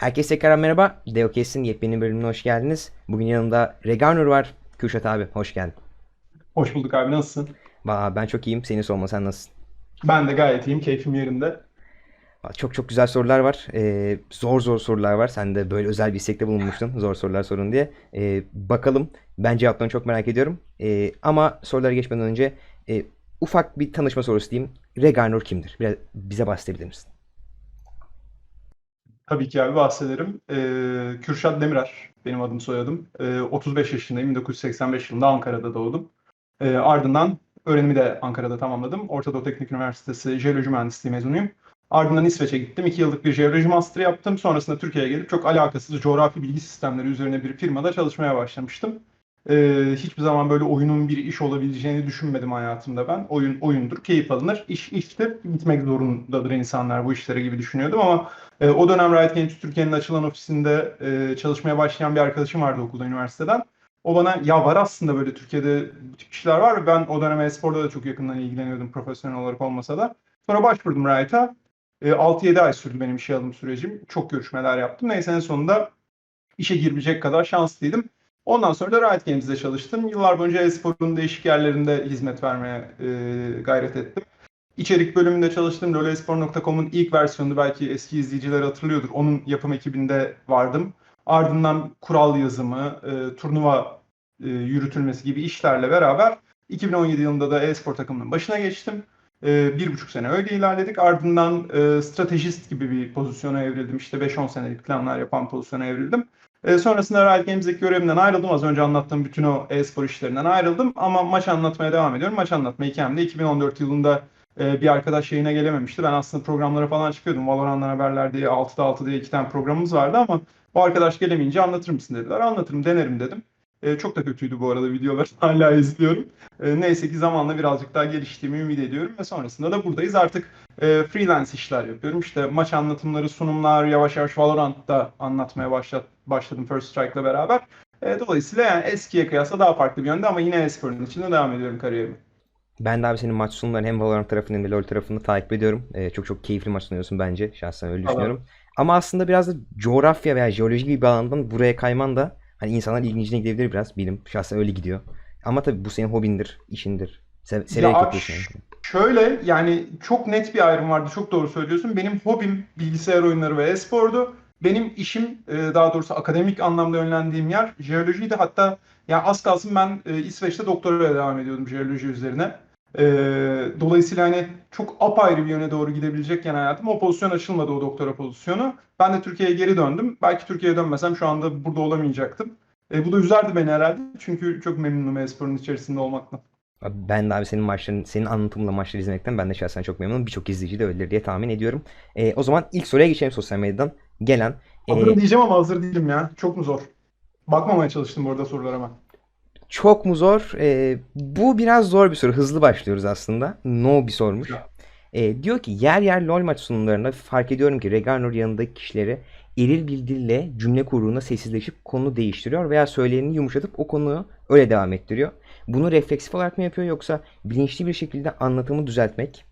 Herkese tekrar merhaba. Deokes'in yepyeni bölümüne hoş geldiniz. Bugün yanımda Reganur var. Kürşat abi hoş geldin. Hoş bulduk abi nasılsın? Valla ben çok iyiyim. Seni sorma sen nasılsın? Ben de gayet iyiyim. Keyfim yerinde. Çok çok güzel sorular var. Ee, zor zor sorular var. Sen de böyle özel bir istekte bulunmuştun. Zor sorular sorun diye. Ee, bakalım. Ben cevaplarını çok merak ediyorum. Ee, ama sorulara geçmeden önce e, ufak bir tanışma sorusu diyeyim. Reganur kimdir? Biraz bize bahsedebilir misin? Tabii ki abi bahsederim. Ee, Kürşat Demirer benim adım soyadım. Ee, 35 yaşındayım. 1985 yılında Ankara'da doğdum. Ee, ardından öğrenimi de Ankara'da tamamladım. Orta Doğu Teknik Üniversitesi Jeoloji Mühendisliği mezunuyum. Ardından İsveç'e gittim. 2 yıllık bir jeoloji master yaptım. Sonrasında Türkiye'ye gelip çok alakasız coğrafi bilgi sistemleri üzerine bir firmada çalışmaya başlamıştım. Ee, hiçbir zaman böyle oyunun bir iş olabileceğini düşünmedim hayatımda ben. Oyun oyundur, keyif alınır. İş iştir, gitmek zorundadır insanlar bu işlere gibi düşünüyordum ama e, o dönem Riot Games Türkiye'nin açılan ofisinde e, çalışmaya başlayan bir arkadaşım vardı okulda, üniversiteden. O bana ya var aslında böyle Türkiye'de bu tip kişiler var ve ben o dönem e-sporda da çok yakından ilgileniyordum profesyonel olarak olmasa da. Sonra başvurdum Riot'a. E, 6-7 ay sürdü benim işe alım sürecim. Çok görüşmeler yaptım. Neyse en sonunda işe girebilecek kadar şanslıydım. Ondan sonra da Riot Games'de çalıştım. Yıllar boyunca e-sporun değişik yerlerinde hizmet vermeye e, gayret ettim. İçerik bölümünde çalıştım. LoLespor.com'un ilk versiyonu belki eski izleyiciler hatırlıyordur. Onun yapım ekibinde vardım. Ardından kural yazımı, e, turnuva e, yürütülmesi gibi işlerle beraber 2017 yılında da e-spor takımının başına geçtim. E, bir buçuk sene öyle ilerledik. Ardından e, stratejist gibi bir pozisyona evrildim. İşte 5-10 senelik planlar yapan pozisyona evrildim. E, sonrasında Riot Games'deki görevimden ayrıldım. Az önce anlattığım bütün o e-spor işlerinden ayrıldım. Ama maç anlatmaya devam ediyorum. Maç anlatma hikayemde 2014 yılında e, bir arkadaş yayına gelememişti. Ben aslında programlara falan çıkıyordum. Valorant'dan haberler diye 6'da 6 diye iki tane programımız vardı ama o arkadaş gelemeyince anlatır mısın dediler. Anlatırım, denerim dedim. E, çok da kötüydü bu arada videolar. Hala izliyorum. E, neyse ki zamanla birazcık daha geliştiğimi ümit ediyorum ve sonrasında da buradayız. Artık e, freelance işler yapıyorum. İşte maç anlatımları, sunumlar, yavaş yavaş Valorant'ta anlatmaya başlat, başladım First Strike'la beraber. E, dolayısıyla yani eskiye kıyasla daha farklı bir yönde ama yine e-sporun içinde devam ediyorum kariyerimi. Ben de abi senin maç sunumlarını hem Valorant tarafını hem de LoL tarafını takip ediyorum. Ee, çok çok keyifli maç sunuyorsun bence. Şahsen öyle düşünüyorum. Ama aslında biraz da coğrafya veya jeoloji gibi bir alandan buraya kayman da hani insanlar ilgincine gidebilir biraz. Benim şahsen öyle gidiyor. Ama tabii bu senin hobindir, işindir. Se- severek Ya yapıyorsun yani. Şöyle yani çok net bir ayrım vardı. Çok doğru söylüyorsun. Benim hobim bilgisayar oyunları ve e-spordu. Benim işim e, daha doğrusu akademik anlamda yönlendiğim yer jeolojiydi. Hatta ya az kalsın ben e, İsveç'te doktoraya devam ediyordum jeoloji üzerine. E, dolayısıyla hani çok apayrı bir yöne doğru gidebilecekken hayatım o pozisyon açılmadı o doktora pozisyonu. Ben de Türkiye'ye geri döndüm. Belki Türkiye'ye dönmesem şu anda burada olamayacaktım. E, bu da üzerdi beni herhalde. Çünkü çok memnunum e-sporun içerisinde olmaktan. Ben de abi senin maçların, senin anlatımla maçları izlemekten ben de şahsen çok memnunum. Birçok izleyici de öyledir diye tahmin ediyorum. Ee, o zaman ilk soruya geçelim sosyal medyadan gelen. Ee, Hazırım diyeceğim ama hazır değilim ya. Çok mu zor? Bakmamaya çalıştım bu arada sorulara ben. Çok mu zor? Ee, bu biraz zor bir soru. Hızlı başlıyoruz aslında. No bir sormuş. Ee, diyor ki yer yer LoL maç sunumlarında fark ediyorum ki Reganor yanındaki kişileri eril bir dille cümle kurduğunda sessizleşip konu değiştiriyor veya söyleneni yumuşatıp o konuyu öyle devam ettiriyor. Bunu refleksif olarak mı yapıyor yoksa bilinçli bir şekilde anlatımı düzeltmek?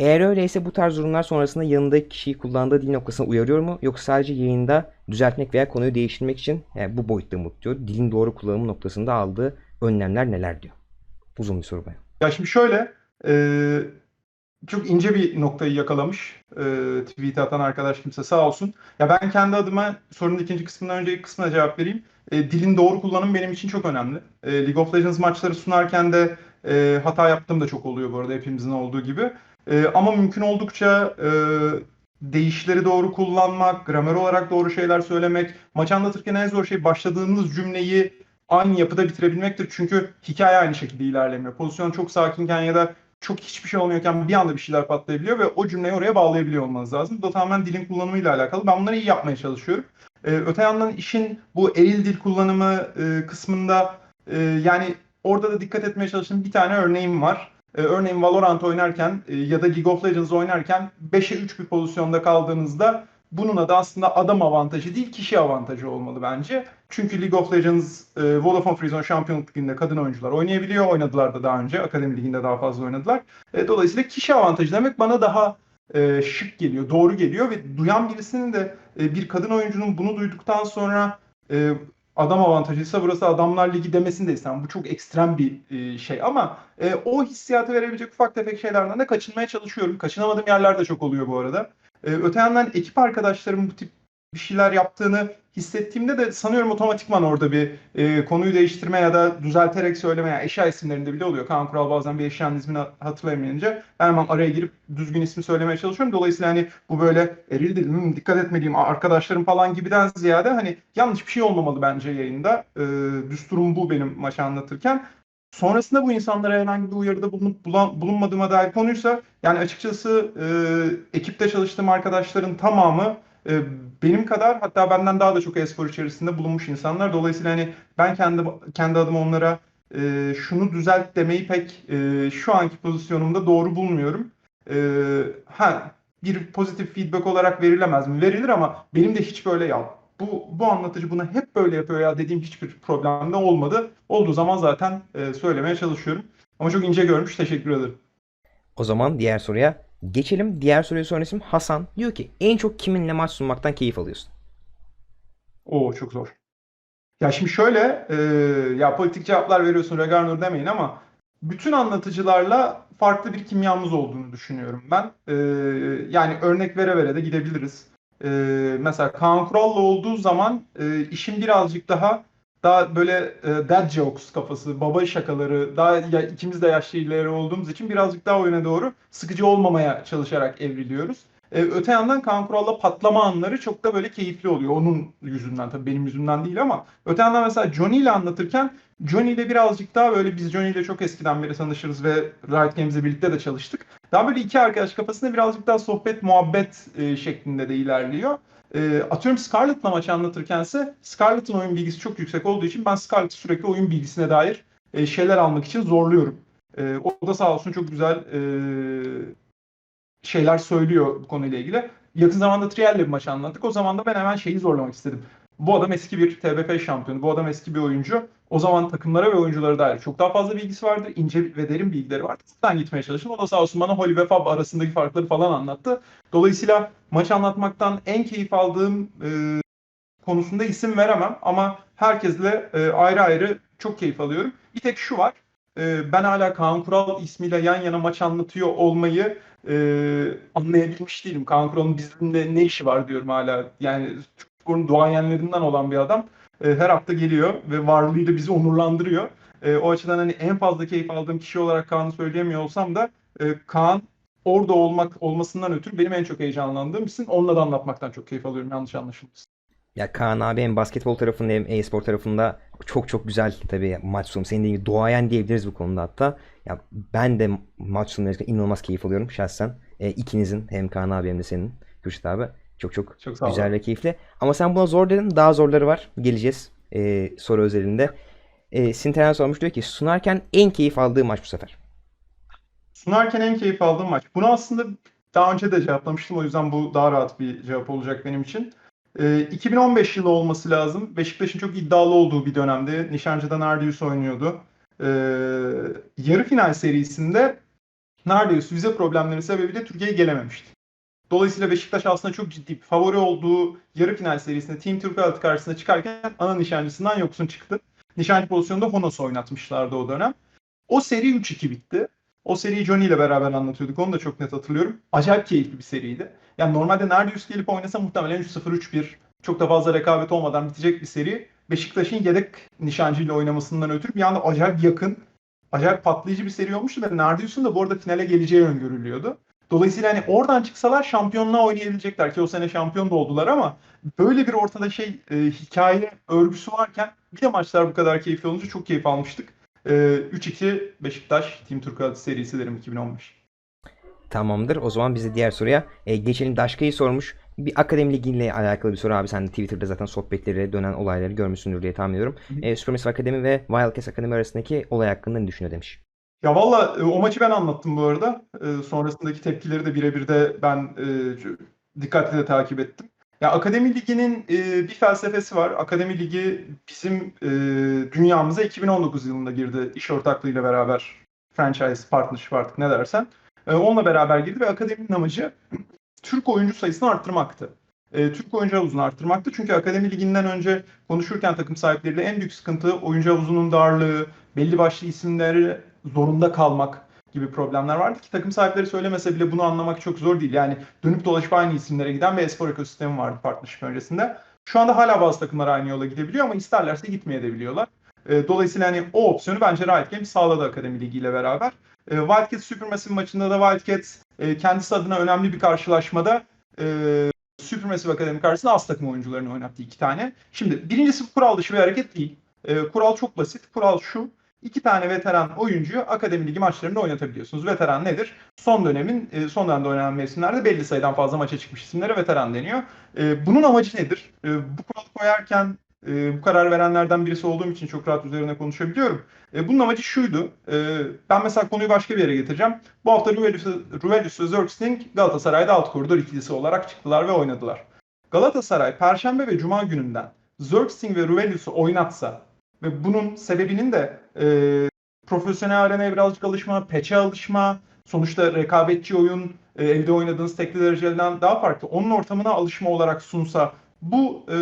Eğer öyleyse bu tarz durumlar sonrasında yanındaki kişiyi kullandığı dil noktasına uyarıyor mu? Yoksa sadece yayında düzeltmek veya konuyu değiştirmek için yani bu boyutta mı diyor. Dilin doğru kullanımı noktasında aldığı önlemler neler diyor. Uzun bir soru bayağı. Ya şimdi şöyle, e, çok ince bir noktayı yakalamış e, tweet atan arkadaş kimse sağ olsun. Ya ben kendi adıma sorunun ikinci kısmından önce ilk kısmına cevap vereyim. E, dilin doğru kullanımı benim için çok önemli. E, League of Legends maçları sunarken de e, hata yaptığım da çok oluyor bu arada hepimizin olduğu gibi. E, ama mümkün oldukça e, değişleri doğru kullanmak, gramer olarak doğru şeyler söylemek, maç anlatırken en zor şey başladığınız cümleyi aynı yapıda bitirebilmektir. Çünkü hikaye aynı şekilde ilerlemiyor. Pozisyon çok sakinken ya da çok hiçbir şey olmuyorken bir anda bir şeyler patlayabiliyor ve o cümleyi oraya bağlayabiliyor olmanız lazım. Bu da tamamen dilin kullanımıyla alakalı. Ben bunları iyi yapmaya çalışıyorum. Ee, öte yandan işin bu eril dil kullanımı e, kısmında e, yani orada da dikkat etmeye çalıştığım bir tane örneğim var. Ee, örneğin Valorant oynarken e, ya da League of Legends oynarken 5'e 3 bir pozisyonda kaldığınızda bunun adı aslında adam avantajı değil kişi avantajı olmalı bence. Çünkü League of Legends, e, Vodafone Free Zone Şampiyonluk Ligi'nde kadın oyuncular oynayabiliyor. Oynadılar da daha önce. Akademi Ligi'nde daha fazla oynadılar. E, dolayısıyla kişi avantajı demek bana daha e, şık geliyor, doğru geliyor ve duyan birisinin de e, bir kadın oyuncunun bunu duyduktan sonra e, adam avantajıysa burası adamlar ligi demesini de istemem. Bu çok ekstrem bir e, şey ama e, o hissiyatı verebilecek ufak tefek şeylerden de kaçınmaya çalışıyorum. Kaçınamadığım yerler de çok oluyor bu arada. E, öte yandan ekip arkadaşlarım bu tip bir şeyler yaptığını hissettiğimde de sanıyorum otomatikman orada bir e, konuyu değiştirme ya da düzelterek söyleme yani eşya isimlerinde bile oluyor. Kaan Kural bazen bir eşyanın ismini hatırlayamayınca hemen araya girip düzgün ismi söylemeye çalışıyorum. Dolayısıyla hani bu böyle eril değil, hmm, dikkat etmeliyim arkadaşlarım falan gibiden ziyade hani yanlış bir şey olmamalı bence yayında. E, düsturum bu benim maçı anlatırken. Sonrasında bu insanlara herhangi bir uyarıda bulunup bulan- bulunmadığıma dair konuysa yani açıkçası e, ekipte çalıştığım arkadaşların tamamı e, benim kadar hatta benden daha da çok e-spor içerisinde bulunmuş insanlar. Dolayısıyla hani ben kendi kendi adıma onlara e, şunu düzelt demeyi pek e, şu anki pozisyonumda doğru bulmuyorum. E, ha bir pozitif feedback olarak verilemez mi? Verilir ama benim de hiç böyle ya bu bu anlatıcı bunu hep böyle yapıyor ya dediğim hiçbir problem de olmadı. Olduğu zaman zaten e, söylemeye çalışıyorum. Ama çok ince görmüş. Teşekkür ederim. O zaman diğer soruya geçelim. Diğer soruya son isim Hasan. Diyor ki en çok kiminle maç sunmaktan keyif alıyorsun? Oo çok zor. Ya şimdi şöyle, e, ya politik cevaplar veriyorsun Regarnur demeyin ama bütün anlatıcılarla farklı bir kimyamız olduğunu düşünüyorum ben. E, yani örnek vere vere de gidebiliriz. E, mesela Kaan Kural'la olduğu zaman e, işin birazcık daha daha böyle e, dad jokes kafası, baba şakaları, daha ya, ikimiz de yaşlı ileri olduğumuz için birazcık daha o yöne doğru sıkıcı olmamaya çalışarak evriliyoruz. E, öte yandan Kaan Kural'la patlama anları çok da böyle keyifli oluyor. Onun yüzünden tabii benim yüzümden değil ama öte yandan mesela Johnny ile anlatırken Johnny ile birazcık daha böyle biz Johnny ile çok eskiden beri tanışırız ve Riot Games'le birlikte de çalıştık. Daha böyle iki arkadaş kafasında birazcık daha sohbet muhabbet e, şeklinde de ilerliyor. E, atıyorum Scarlett'la maçı anlatırkense Scarlett'ın oyun bilgisi çok yüksek olduğu için ben Scarlett'ı sürekli oyun bilgisine dair e, şeyler almak için zorluyorum. E, o da sağ olsun çok güzel e, şeyler söylüyor bu konuyla ilgili. Yakın zamanda Trial'le bir maç anlattık. O zaman da ben hemen şeyi zorlamak istedim. Bu adam eski bir TBF şampiyonu. Bu adam eski bir oyuncu. O zaman takımlara ve oyunculara dair çok daha fazla bilgisi vardır. ince ve derin bilgileri vardı. Buradan gitmeye çalıştım. O da sağ olsun bana Holly ve Fab arasındaki farkları falan anlattı. Dolayısıyla maç anlatmaktan en keyif aldığım e, konusunda isim veremem. Ama herkesle e, ayrı ayrı çok keyif alıyorum. Bir tek şu var. E, ben hala Kaan Kural ismiyle yan yana maç anlatıyor olmayı e, anlayabilmiş değilim. Kaan Kural'ın bizimle ne işi var diyorum hala. Yani Türk duayenlerinden olan bir adam. E, her hafta geliyor ve varlığıyla bizi onurlandırıyor. E, o açıdan hani en fazla keyif aldığım kişi olarak Kaan'ı söyleyemiyor olsam da e, Kaan orada olmak olmasından ötürü benim en çok heyecanlandığım isim. Onunla da anlatmaktan çok keyif alıyorum yanlış anlaşılmasın. Ya Kaan abi hem basketbol tarafında hem e-spor tarafında çok çok güzel tabii maç sunumu. Senin dediğin gibi duayen diyebiliriz bu konuda hatta. Ya ben de maç sunumlarında inanılmaz keyif alıyorum şahsen. E, ikinizin hem Kaan abi hem de senin Kürşat abi. Çok çok, Çok güzel ve keyifli. Ama sen buna zor dedin. Daha zorları var. Geleceğiz e, soru özelinde. E, Sinteren sormuş diyor ki sunarken en keyif aldığı maç bu sefer. Sunarken en keyif aldığım maç. Bunu aslında daha önce de cevaplamıştım. O yüzden bu daha rahat bir cevap olacak benim için. Ee, 2015 yılı olması lazım. Beşiktaş'ın çok iddialı olduğu bir dönemde. Nişancı'da Nardius oynuyordu. Ee, yarı final serisinde Nardius vize problemleri sebebiyle Türkiye'ye gelememişti. Dolayısıyla Beşiktaş aslında çok ciddi favori olduğu yarı final serisinde Team Türk karşısına çıkarken ana nişancısından yoksun çıktı. Nişancı pozisyonunda Honos'u oynatmışlardı o dönem. O seri 3-2 bitti. O seriyi Johnny ile beraber anlatıyorduk. Onu da çok net hatırlıyorum. Acayip keyifli bir seriydi. Yani normalde Nardius gelip oynasa muhtemelen 3-0-3-1 çok da fazla rekabet olmadan bitecek bir seri. Beşiktaş'ın yedek nişancıyla oynamasından ötürü bir anda acayip yakın, acayip patlayıcı bir seri olmuştu ve Nardius'un da bu arada finale geleceği öngörülüyordu. Dolayısıyla hani oradan çıksalar şampiyonluğa oynayabilecekler ki o sene şampiyon da oldular ama böyle bir ortada şey e, hikaye örgüsü varken bir de maçlar bu kadar keyifli olunca çok keyif almıştık. E, 3-2 Beşiktaş Team Turkuaz serisi derim 2015. Tamamdır. O zaman biz de diğer soruya e, geçelim. Daşka'yı sormuş. Bir akademi ligiyle alakalı bir soru abi. Sen de Twitter'da zaten sohbetleri, dönen olayları görmüşsündür diye tahmin ediyorum. Hı hı. E, Supermassive Akademi ve Wildcats Akademi arasındaki olay hakkında ne düşünüyor demiş. Ya valla e, o maçı ben anlattım bu arada. E, sonrasındaki tepkileri de birebir de ben e, dikkatli de takip ettim. Ya Akademi Ligi'nin e, bir felsefesi var. Akademi Ligi bizim e, dünyamıza 2019 yılında girdi iş ortaklığıyla beraber franchise partnership artık ne dersen. E, onunla beraber girdi ve akademinin amacı Türk oyuncu sayısını arttırmaktı. E, Türk oyuncu havuzunu arttırmaktı. Çünkü akademi liginden önce konuşurken takım sahipleriyle en büyük sıkıntı oyuncu havuzunun darlığı, belli başlı isimleri zorunda kalmak gibi problemler vardı ki takım sahipleri söylemese bile bunu anlamak çok zor değil. Yani dönüp dolaşıp aynı isimlere giden bir espor ekosistemi vardı partnership öncesinde. Şu anda hala bazı takımlar aynı yola gidebiliyor ama isterlerse gitmeye de biliyorlar. E, dolayısıyla hani o opsiyonu bence Riot Games sağladı Akademi Ligi ile beraber. E, Wildcats Supermassive maçında da Wildcats e, kendisi adına önemli bir karşılaşmada e, Supermassive Akademi karşısında az takım oyuncularını oynattı iki tane. Şimdi birincisi kural dışı bir hareket değil. E, kural çok basit. Kural şu. İki tane veteran oyuncuyu Akademi Ligi maçlarında oynatabiliyorsunuz. Veteran nedir? Son dönemin, e, son dönemde oynanan mevsimlerde belli sayıdan fazla maça çıkmış isimlere veteran deniyor. E, bunun amacı nedir? E, bu kuralı koyarken bu karar verenlerden birisi olduğum için çok rahat üzerine konuşabiliyorum. Bunun amacı şuydu. Ben mesela konuyu başka bir yere getireceğim. Bu hafta Ruvelius, ve Zergsting Galatasaray'da alt koridor ikilisi olarak çıktılar ve oynadılar. Galatasaray Perşembe ve Cuma gününden Zergsting ve Ruvelius'u oynatsa ve bunun sebebinin de e, profesyonel arenaya birazcık alışma, peçe alışma, sonuçta rekabetçi oyun, e, evde oynadığınız tekli dereceliden daha farklı. Onun ortamına alışma olarak sunsa bu e,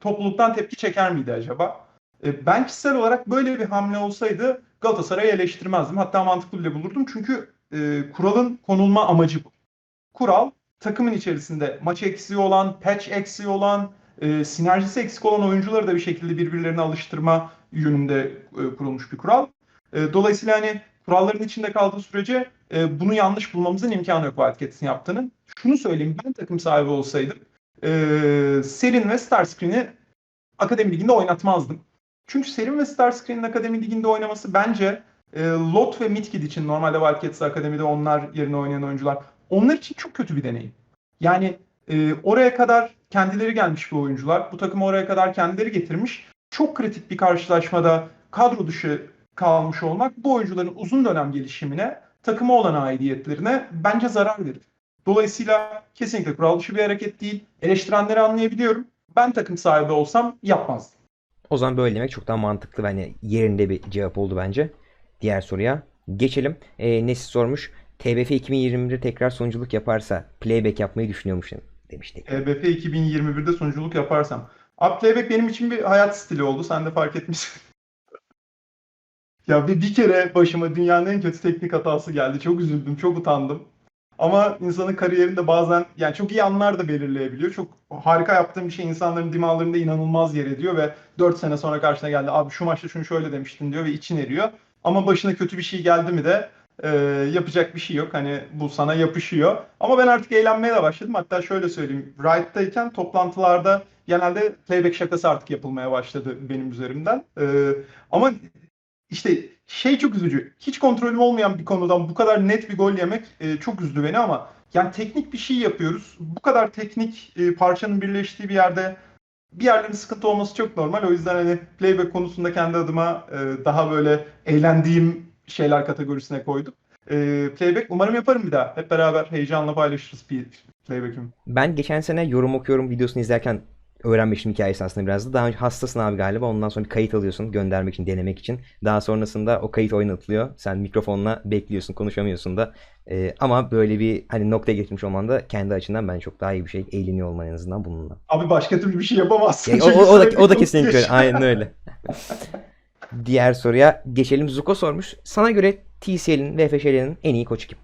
topluluktan tepki çeker miydi acaba? E, ben kişisel olarak böyle bir hamle olsaydı Galatasaray'ı eleştirmezdim. Hatta mantıklı bile bulurdum. Çünkü e, kuralın konulma amacı bu. Kural takımın içerisinde maç eksiği olan, patch eksiği olan, e, sinerjisi eksik olan oyuncuları da bir şekilde birbirlerine alıştırma yönünde e, kurulmuş bir kural. E, dolayısıyla hani kuralların içinde kaldığı sürece e, bunu yanlış bulmamızın imkanı yok Wildcats'in yaptığının. Şunu söyleyeyim ben takım sahibi olsaydım e, Serin ve Starscreen'i Akademi Ligi'nde oynatmazdım. Çünkü Serin ve Starscreen'in Akademi Ligi'nde oynaması bence e, Lot ve Midkid için normalde Wildcats Akademi'de onlar yerine oynayan oyuncular onlar için çok kötü bir deneyim. Yani e, oraya kadar kendileri gelmiş bu oyuncular. Bu takımı oraya kadar kendileri getirmiş. Çok kritik bir karşılaşmada kadro dışı kalmış olmak bu oyuncuların uzun dönem gelişimine, takıma olan aidiyetlerine bence zarar verir. Dolayısıyla kesinlikle kural dışı bir hareket değil. Eleştirenleri anlayabiliyorum. Ben takım sahibi olsam yapmazdım. O zaman böyle demek çok daha mantıklı ve hani yerinde bir cevap oldu bence. Diğer soruya geçelim. E, Nesis sormuş. TBF 2021'de tekrar sonuculuk yaparsa playback yapmayı düşünüyormuşsun demiştik. EBF 2021'de sunuculuk yaparsam. Abi playback benim için bir hayat stili oldu. Sen de fark etmişsin. ya bir, bir kere başıma dünyanın en kötü teknik hatası geldi. Çok üzüldüm, çok utandım. Ama insanın kariyerinde bazen yani çok iyi anlar da belirleyebiliyor. Çok harika yaptığım bir şey insanların dimağlarında inanılmaz yer ediyor ve 4 sene sonra karşına geldi. Abi şu maçta şunu şöyle demiştin diyor ve için eriyor. Ama başına kötü bir şey geldi mi de e, yapacak bir şey yok. Hani bu sana yapışıyor. Ama ben artık eğlenmeye de başladım. Hatta şöyle söyleyeyim. Riot'tayken toplantılarda genelde playback şakası artık yapılmaya başladı benim üzerimden. E, ama işte şey çok üzücü. Hiç kontrolüm olmayan bir konudan bu kadar net bir gol yemek e, çok üzdü beni ama yani teknik bir şey yapıyoruz. Bu kadar teknik e, parçanın birleştiği bir yerde bir yerlerin sıkıntı olması çok normal. O yüzden hani playback konusunda kendi adıma e, daha böyle eğlendiğim şeyler kategorisine koydum. E, playback umarım yaparım bir daha. Hep beraber heyecanla paylaşırız bir playback'imi. Ben geçen sene yorum okuyorum videosunu izlerken öğrenmiştim hikayesi aslında biraz da. Daha önce hastasın abi galiba. Ondan sonra bir kayıt alıyorsun göndermek için, denemek için. Daha sonrasında o kayıt oynatılıyor. Sen mikrofonla bekliyorsun, konuşamıyorsun da. Ee, ama böyle bir hani noktaya getirmiş olman da kendi açından ben çok daha iyi bir şey. Eğleniyor olman en azından bununla. Abi başka türlü bir şey yapamazsın. Yani o, o, o da, o da kesinlikle öyle. Aynen öyle. Diğer soruya geçelim. Zuko sormuş. Sana göre TCL'in ve FŞL'nin en iyi koçu kim?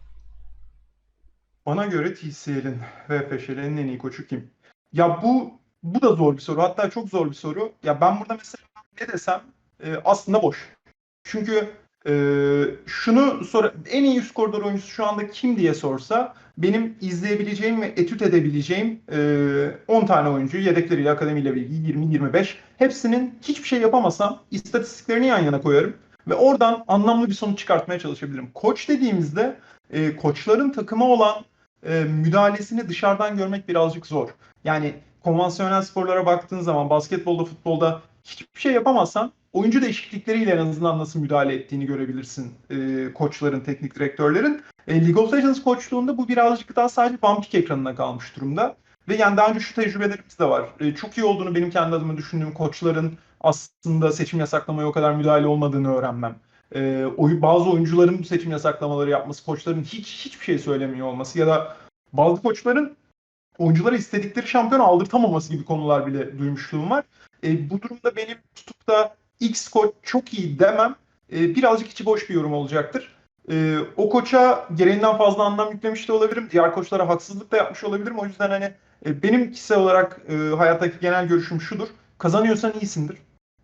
Bana göre TCL'in ve FŞL'nin en iyi koçu kim? Ya bu bu da zor bir soru. Hatta çok zor bir soru. Ya ben burada mesela ne desem e, aslında boş. Çünkü e, şunu sor en iyi üst koridor oyuncusu şu anda kim diye sorsa benim izleyebileceğim ve etüt edebileceğim e, 10 tane oyuncuyu yedekleriyle akademiyle bilgi 20-25 hepsinin hiçbir şey yapamasam istatistiklerini yan yana koyarım ve oradan anlamlı bir sonuç çıkartmaya çalışabilirim. Koç dediğimizde e, koçların takıma olan e, müdahalesini dışarıdan görmek birazcık zor. Yani konvansiyonel sporlara baktığın zaman basketbolda, futbolda hiçbir şey yapamazsan oyuncu değişiklikleriyle en azından nasıl müdahale ettiğini görebilirsin e, koçların, teknik direktörlerin. E, League of Legends koçluğunda bu birazcık daha sadece vampik ekranına kalmış durumda. Ve yani daha önce şu tecrübelerimiz de var. E, çok iyi olduğunu benim kendi adıma düşündüğüm koçların aslında seçim yasaklamaya o kadar müdahale olmadığını öğrenmem. e, oy, bazı oyuncuların seçim yasaklamaları yapması, koçların hiç hiçbir şey söylemiyor olması ya da bazı koçların oyunculara istedikleri şampiyon aldırtamaması gibi konular bile duymuşluğum var. E, bu durumda benim tutup da X koç çok iyi demem e, birazcık içi boş bir yorum olacaktır. E, o koça gereğinden fazla anlam yüklemiş de olabilirim. Diğer koçlara haksızlık da yapmış olabilirim. O yüzden hani e, benim kişisel olarak e, hayattaki genel görüşüm şudur. Kazanıyorsan iyisindir.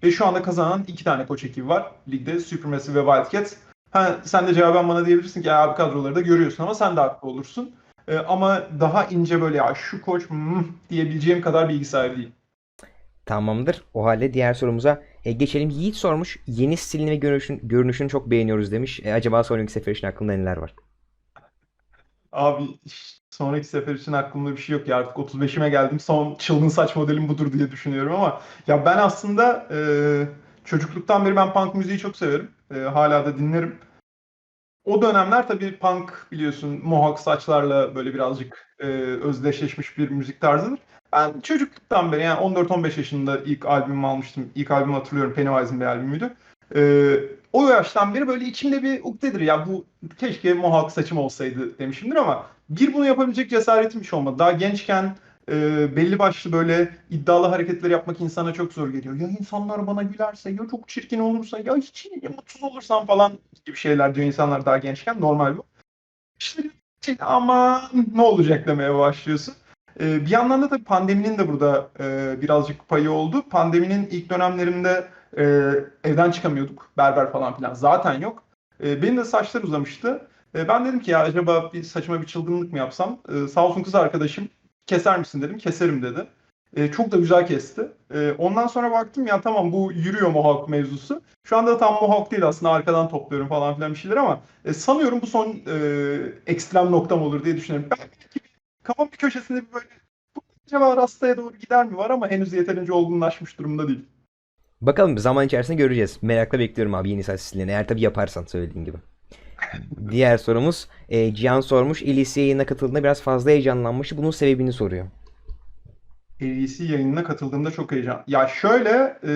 Ve şu anda kazanan iki tane koç ekibi var ligde. Supermassive ve Wildcats. Ha, sen de cevaben bana diyebilirsin ki "Ya abi kadroları da görüyorsun ama sen de haklı olursun. E, ama daha ince böyle ya şu koç hmm, diyebileceğim kadar bilgi sahibi değilim. Tamamdır. O halde diğer sorumuza e, geçelim. Yiğit sormuş. Yeni stilini ve görünüşün, görünüşünü çok beğeniyoruz demiş. E, acaba sonraki sefer için aklında neler var? Abi sonraki sefer için aklımda bir şey yok ya artık 35'ime geldim. Son çılgın saç modelim budur diye düşünüyorum ama ya ben aslında e, çocukluktan beri ben punk müziği çok severim. E, hala da dinlerim. O dönemler tabii punk biliyorsun mohawk saçlarla böyle birazcık e, özdeşleşmiş bir müzik tarzıdır. Ben çocukluktan beri yani 14-15 yaşında ilk albümümü almıştım. İlk albümü hatırlıyorum Pennywise'ın bir albümüydü. E, o yaştan beri böyle içimde bir ukdedir ya bu keşke mohawk saçım olsaydı demişimdir ama bir bunu yapabilecek cesaretim hiç olmadı. Daha gençken e, belli başlı böyle iddialı hareketler yapmak insana çok zor geliyor. Ya insanlar bana gülerse, ya çok çirkin olursa, ya hiç ya mutsuz olursam falan gibi şeyler diyor insanlar daha gençken. Normal bu. İşte şey, aman ne olacak demeye başlıyorsun. E, bir yandan da tabii pandeminin de burada e, birazcık payı oldu. Pandeminin ilk dönemlerinde e, evden çıkamıyorduk. Berber falan filan zaten yok. E, benim de saçlar uzamıştı. Ben dedim ki ya acaba bir saçıma bir çılgınlık mı yapsam? E, sağ olsun kız arkadaşım keser misin dedim. Keserim dedi. Çok da güzel kesti. Ondan sonra baktım ya tamam bu yürüyor Mohawk mevzusu. Şu anda tam Mohawk değil aslında arkadan topluyorum falan filan bir şeyler ama sanıyorum bu son ekstrem noktam olur diye düşünüyorum. Belki kafam bir köşesinde bir böyle bu acaba rastaya doğru gider mi var ama henüz yeterince olgunlaşmış durumda değil. Bakalım zaman içerisinde göreceğiz. Merakla bekliyorum abi yeni saç stilini. Eğer tabii yaparsan söylediğin gibi. Diğer sorumuz e, Cihan sormuş. Elise yayına katıldığında biraz fazla heyecanlanmıştı. Bunun sebebini soruyor. LEC yayınına katıldığımda çok heyecan. Ya şöyle e,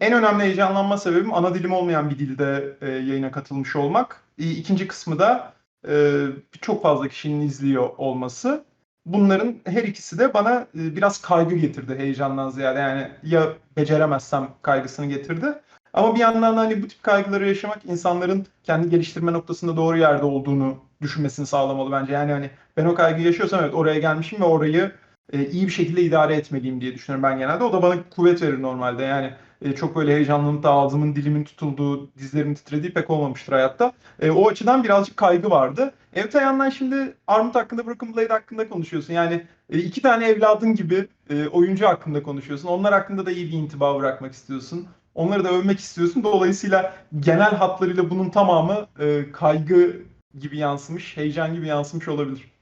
en önemli heyecanlanma sebebim ana dilim olmayan bir dilde e, yayına katılmış olmak. İ- İkinci kısmı da e, çok fazla kişinin izliyor olması. Bunların her ikisi de bana e, biraz kaygı getirdi heyecandan ziyade. Yani ya beceremezsem kaygısını getirdi. Ama bir yandan da hani bu tip kaygıları yaşamak insanların kendi geliştirme noktasında doğru yerde olduğunu düşünmesini sağlamalı bence. Yani hani ben o kaygıyı yaşıyorsam evet oraya gelmişim ve orayı e, iyi bir şekilde idare etmeliyim diye düşünüyorum ben genelde. O da bana kuvvet verir normalde. Yani e, çok böyle heyecanlanıp da ağzımın dilimin tutulduğu, dizlerimin titrediği pek olmamıştır hayatta. E, o açıdan birazcık kaygı vardı. Öte yandan şimdi Armut hakkında, Broken Blade hakkında konuşuyorsun. Yani e, iki tane evladın gibi e, oyuncu hakkında konuşuyorsun. Onlar hakkında da iyi bir intiba bırakmak istiyorsun. Onları da övmek istiyorsun. Dolayısıyla genel hatlarıyla bunun tamamı e, kaygı gibi yansımış, heyecan gibi yansımış olabilir.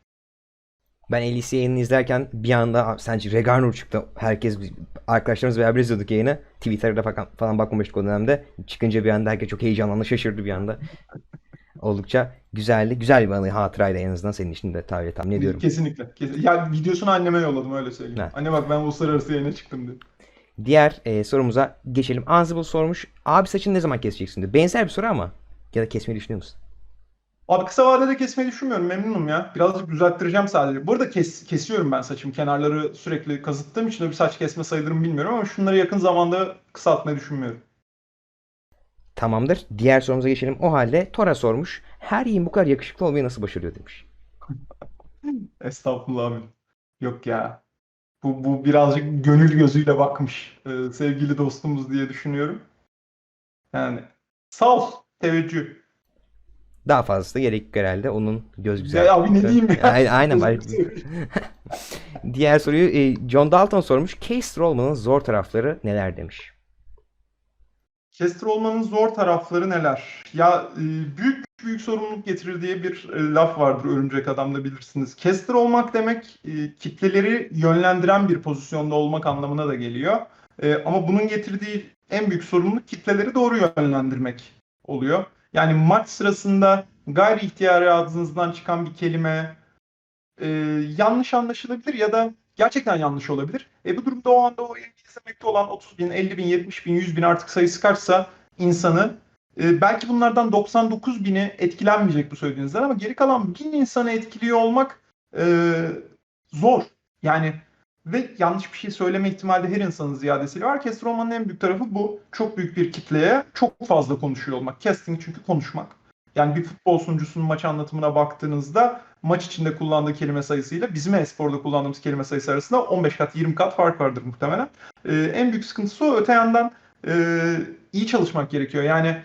Ben Elise yayını izlerken bir anda sence Regarnur çıktı. Herkes arkadaşlarımız beraber izliyorduk yayını. Twitter'da falan, falan bakmamıştık o dönemde. Çıkınca bir anda herkes çok heyecanlandı, şaşırdı bir anda. Oldukça güzeldi. Güzel bir anı hatıraydı en azından senin için de tabii tahmin ediyorum. Kesinlikle. Kesin. Ya videosunu anneme yolladım öyle söyleyeyim. Ha. Anne bak ben uluslararası yayına çıktım diye. Diğer e, sorumuza geçelim. Ansible sormuş. Abi saçını ne zaman keseceksin diyor. Benzer bir soru ama. Ya da kesmeyi düşünüyor musun? Abi kısa vadede kesmeyi düşünmüyorum. Memnunum ya. Birazcık düzelttireceğim sadece. Bu arada kes, kesiyorum ben saçım. Kenarları sürekli kazıttığım için bir saç kesme sayılır mı bilmiyorum ama şunları yakın zamanda kısaltmayı düşünmüyorum. Tamamdır. Diğer sorumuza geçelim. O halde Tora sormuş. Her yiğin bu kadar yakışıklı olmayı nasıl başarıyor demiş. Estağfurullah abi. Yok ya. Bu, bu birazcık gönül gözüyle bakmış e, sevgili dostumuz diye düşünüyorum. Yani sağ ol. Teveccüh. Daha fazlası da gerek yok herhalde. Onun göz güzel. Ya abi ne diyeyim ya? Aynen. aynen. Diğer soruyu e, John Dalton sormuş. Caster olmanın zor tarafları neler demiş. Caster olmanın zor tarafları neler? Ya e, büyük büyük sorumluluk getirir diye bir e, laf vardır Örümcek Adam'da bilirsiniz. Caster olmak demek e, kitleleri yönlendiren bir pozisyonda olmak anlamına da geliyor. Ama bunun getirdiği en büyük sorumluluk kitleleri doğru yönlendirmek oluyor. Yani maç sırasında gayri ihtiyari ağzınızdan çıkan bir kelime e, yanlış anlaşılabilir ya da gerçekten yanlış olabilir. E bu durumda o anda o izlemekte olan 30 bin, 50 bin, 70 bin, 100 bin artık sayısı kaçsa insanı E, belki bunlardan 99 bini etkilenmeyecek bu söylediğinizden ama geri kalan bin insanı etkiliyor olmak e, zor. Yani ve yanlış bir şey söyleme ihtimali her insanın ziyadesiyle var. Caster olmanın en büyük tarafı bu. Çok büyük bir kitleye çok fazla konuşuyor olmak. Casting çünkü konuşmak. Yani bir futbol sunucusunun maç anlatımına baktığınızda maç içinde kullandığı kelime sayısıyla bizim e-sporda kullandığımız kelime sayısı arasında 15 kat 20 kat fark vardır muhtemelen. Ee, en büyük sıkıntısı o. Öte yandan e, iyi çalışmak gerekiyor. Yani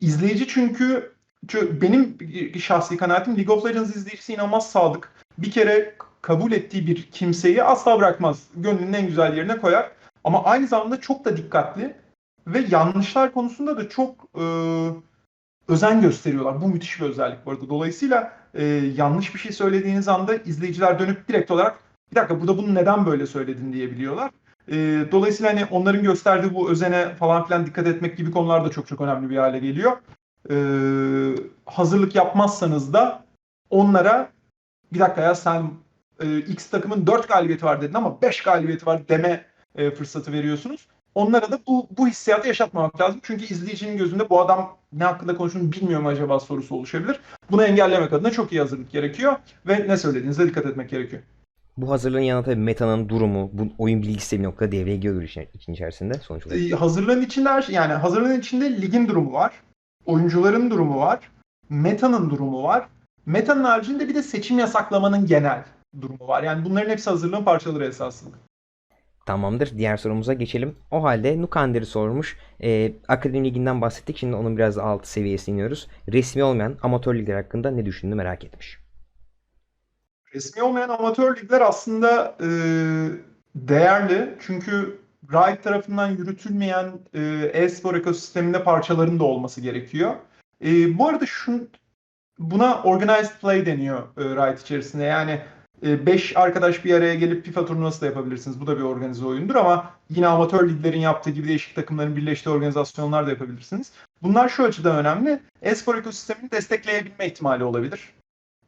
izleyici çünkü benim şahsi kanaatim League of Legends izleyicisi inanılmaz sadık. Bir kere kabul ettiği bir kimseyi asla bırakmaz. Gönlünün en güzel yerine koyar. Ama aynı zamanda çok da dikkatli ve yanlışlar konusunda da çok e, özen gösteriyorlar. Bu müthiş bir özellik bu arada. Dolayısıyla e, yanlış bir şey söylediğiniz anda izleyiciler dönüp direkt olarak bir dakika burada bunu neden böyle söyledin diyebiliyorlar. E, dolayısıyla hani onların gösterdiği bu özene falan filan dikkat etmek gibi konular da çok çok önemli bir hale geliyor. E, hazırlık yapmazsanız da onlara bir dakika ya sen e, X takımın 4 galibiyeti var dedin ama 5 galibiyeti var deme e, fırsatı veriyorsunuz. Onlara da bu, bu hissiyatı yaşatmamak lazım. Çünkü izleyicinin gözünde bu adam ne hakkında konuştuğunu bilmiyor mu acaba sorusu oluşabilir. Bunu engellemek adına çok iyi hazırlık gerekiyor ve ne söylediğinize dikkat etmek gerekiyor. Bu hazırlığın yanında tabii metanın durumu, bu oyun bilgisi bir noktada devreye giriyor için içerisinde sonuç olarak. E, hazırlığın içinde her şey, yani hazırlığın içinde ligin durumu var. Oyuncuların durumu var. Metanın durumu var. Metanın haricinde bir de seçim yasaklamanın genel durumu var. Yani bunların hepsi hazırlığın parçaları esasında. Tamamdır. Diğer sorumuza geçelim. O halde Nukander'i sormuş. Ee, Akademi Ligi'nden bahsettik. Şimdi onun biraz alt seviyesine iniyoruz. Resmi olmayan amatör ligler hakkında ne düşündüğünü merak etmiş. Resmi olmayan amatör ligler aslında e, değerli. Çünkü Riot tarafından yürütülmeyen e, e-spor ekosisteminde parçaların da olması gerekiyor. E, bu arada şun, buna organized play deniyor e, Riot içerisinde. Yani 5 arkadaş bir araya gelip FIFA turnuvası da yapabilirsiniz. Bu da bir organize oyundur ama yine amatör liglerin yaptığı gibi değişik takımların birleştiği organizasyonlar da yapabilirsiniz. Bunlar şu açıdan önemli. E-spor ekosistemini destekleyebilme ihtimali olabilir.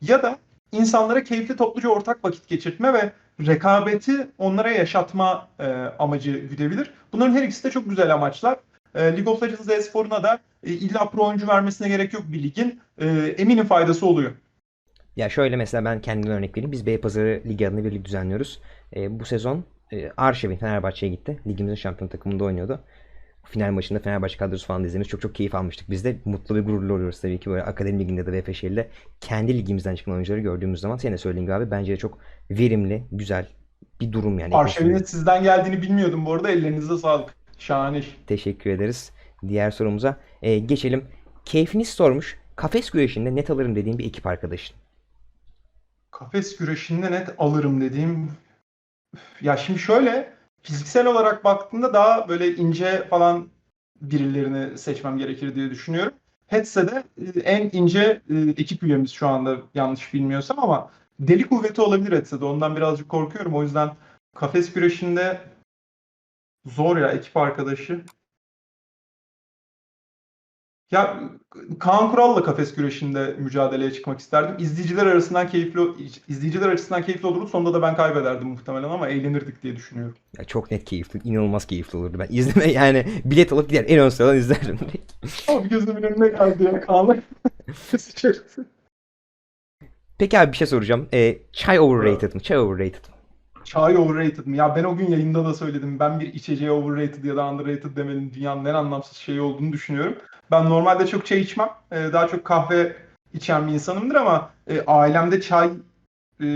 Ya da insanlara keyifli topluca ortak vakit geçirtme ve rekabeti onlara yaşatma e, amacı güdebilir. Bunların her ikisi de çok güzel amaçlar. E, League of Legends e-sporuna da e, illa pro oyuncu vermesine gerek yok bir ligin. E, eminim faydası oluyor. Ya şöyle mesela ben kendimden örnek vereyim. Biz Beypazarı Ligi adında bir lig düzenliyoruz. E, bu sezon e, Arşevin Fenerbahçe'ye gitti. Ligimizin şampiyon takımında oynuyordu. Final maçında Fenerbahçe kadrosu falan da izlemiş. Çok çok keyif almıştık. Biz de mutlu ve gururlu oluyoruz tabii ki böyle akademi liginde de VF Şehir'de kendi ligimizden çıkan oyuncuları gördüğümüz zaman senin de söylediğin abi bence de çok verimli, güzel bir durum yani. Arşevinin sizden geldiğini bilmiyordum bu arada. Ellerinize sağlık. Şahane. Teşekkür ederiz. Diğer sorumuza e, geçelim. Keyfiniz sormuş. Kafes güreşinde net alırım dediğim bir ekip arkadaşın. Kafes güreşinde net alırım dediğim. Ya şimdi şöyle fiziksel olarak baktığımda daha böyle ince falan birilerini seçmem gerekir diye düşünüyorum. Hetse de e, en ince e, ekip üyemiz şu anda yanlış bilmiyorsam ama deli kuvveti olabilir Hetse de. Ondan birazcık korkuyorum. O yüzden kafes güreşinde zor ya ekip arkadaşı. Ya Kaan Kural'la kafes güreşinde mücadeleye çıkmak isterdim. İzleyiciler arasından keyifli izleyiciler açısından keyifli olurdu. Sonunda da ben kaybederdim muhtemelen ama eğlenirdik diye düşünüyorum. Ya çok net keyifli, inanılmaz keyifli olurdu. Ben izleme yani bilet alıp gider en ön sıradan izlerdim. Abi gözümün önüne geldi ya Kaan'la. Peki abi bir şey soracağım. Ee, çay overrated mı? Çay overrated mı? Çay overrated mı? Ya ben o gün yayında da söyledim. Ben bir içeceğe overrated ya da underrated demenin dünyanın en anlamsız şeyi olduğunu düşünüyorum. Ben normalde çok çay içmem. Ee, daha çok kahve içen bir insanımdır ama e, ailemde çay e,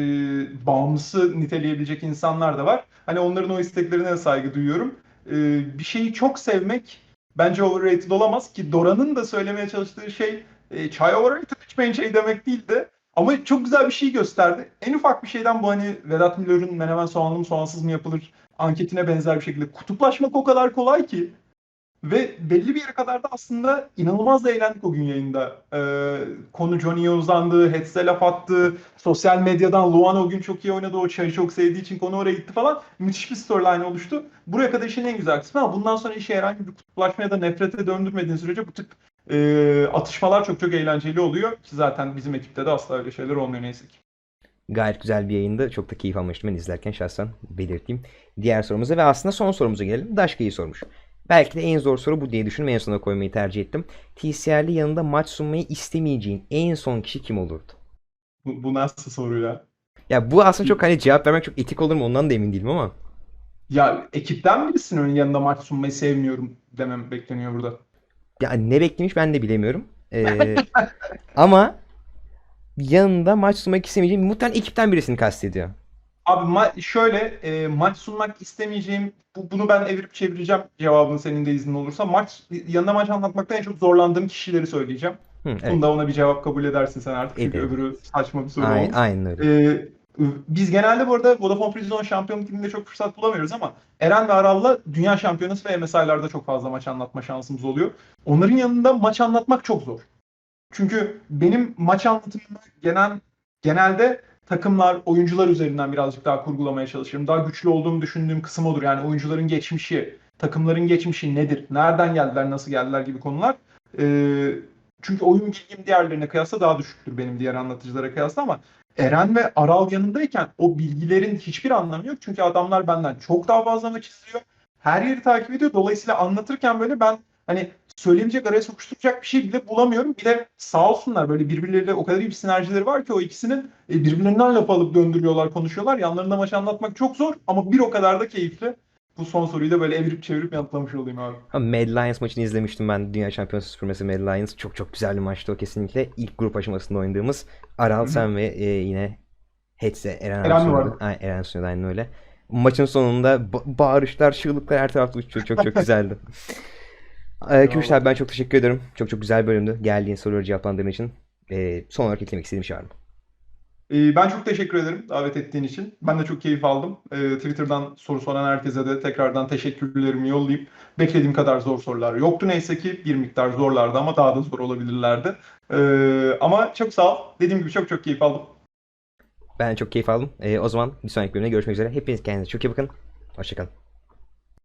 bağımlısı niteleyebilecek insanlar da var. Hani onların o isteklerine saygı duyuyorum. E, bir şeyi çok sevmek bence overrated olamaz ki Dora'nın da söylemeye çalıştığı şey e, çay overrated içmeyin şey demek değil de ama çok güzel bir şey gösterdi. En ufak bir şeyden bu hani Vedat Milor'un menemen soğanlı mı soğansız mı yapılır anketine benzer bir şekilde kutuplaşmak o kadar kolay ki. Ve belli bir yere kadar da aslında inanılmaz da eğlendik o gün yayında. Ee, konu Johnny'ye uzandı, Hetz'e laf attı. Sosyal medyadan Luan o gün çok iyi oynadı. O çayı çok sevdiği için konu oraya gitti falan. Müthiş bir storyline oluştu. Buraya kadar işin en güzel kısmı ama bundan sonra işi herhangi bir kutuplaşma ya da nefrete döndürmediğin sürece bu tip e, atışmalar çok çok eğlenceli oluyor. Ki zaten bizim ekipte de asla öyle şeyler olmuyor neyse ki. Gayet güzel bir yayındı. Çok da keyif almıştım ben izlerken şahsen belirteyim. Diğer sorumuza ve aslında son sorumuza gelelim. Daşka'yı sormuş. Belki de en zor soru bu diye düşündüm. En sona koymayı tercih ettim. TCR'li yanında maç sunmayı istemeyeceğin en son kişi kim olurdu? Bu, bu nasıl soru ya? Ya bu aslında çok hani cevap vermek çok etik olur mu ondan da emin değilim ama. Ya ekipten birisinin yanında maç sunmayı sevmiyorum demem bekleniyor burada. Ya ne beklemiş ben de bilemiyorum. Ee, ama yanında maç sunmak istemeyeceğim muhtemelen ekipten birisini kastediyor. Abi ma- şöyle e, maç sunmak istemeyeceğim bu, bunu ben evirip çevireceğim cevabını senin de iznin olursa. Maç yanında maç anlatmakta en çok zorlandığım kişileri söyleyeceğim. Hı, evet. Bunda ona bir cevap kabul edersin sen artık çünkü öbürü saçma bir soru Aynen, olmuş. aynen öyle. Ee, biz genelde bu arada Vodafone Prizon şampiyonluk liginde çok fırsat bulamıyoruz ama Eren ve Aral'la dünya şampiyonası ve MSI'larda çok fazla maç anlatma şansımız oluyor. Onların yanında maç anlatmak çok zor. Çünkü benim maç anlatımımda genel, genelde takımlar, oyuncular üzerinden birazcık daha kurgulamaya çalışırım. Daha güçlü olduğumu düşündüğüm kısım odur. Yani oyuncuların geçmişi, takımların geçmişi nedir, nereden geldiler, nasıl geldiler gibi konular. Ee, çünkü oyun bilgim diğerlerine kıyasla daha düşüktür benim diğer anlatıcılara kıyasla ama Eren ve Aral yanındayken o bilgilerin hiçbir anlamı yok. Çünkü adamlar benden çok daha fazla maç izliyor. Her yeri takip ediyor. Dolayısıyla anlatırken böyle ben hani söyleyebilecek araya sokuşturacak bir şey bile bulamıyorum. Bir de sağ olsunlar böyle birbirleriyle o kadar iyi bir sinerjileri var ki o ikisinin e, birbirlerinden laf alıp döndürüyorlar, konuşuyorlar. Yanlarında maç anlatmak çok zor ama bir o kadar da keyifli. Bu son soruyu da böyle evirip çevirip yanıtlamış olayım abi. Ha, Mad Lions maçını izlemiştim ben. Dünya Şampiyonası süpürmesi Mad Lions. Çok çok güzel bir maçtı o kesinlikle. İlk grup aşamasında oynadığımız. Aral, sen ve e, yine Hetse, Eren Eren mi vardı? Eren Sunuyordu aynen öyle. Maçın sonunda ba- bağırışlar, çığlıklar her tarafta uçuyor. Çok çok güzeldi. Ee, Kürşat abi ben çok teşekkür ederim. Çok çok güzel bölümdü. Geldiğin soruları cevaplandığın için. Ee, son olarak eklemek istediğim şey var mı? Ee, Ben çok teşekkür ederim davet ettiğin için. Ben de çok keyif aldım. Ee, Twitter'dan soru soran herkese de tekrardan teşekkürlerimi yollayıp beklediğim kadar zor sorular yoktu neyse ki bir miktar zorlardı ama daha da zor olabilirlerdi. Ee, ama çok sağ ol. Dediğim gibi çok çok keyif aldım. Ben çok keyif aldım. O zaman bir sonraki bölümde görüşmek üzere. Hepiniz kendinize çok iyi bakın. Hoşçakalın.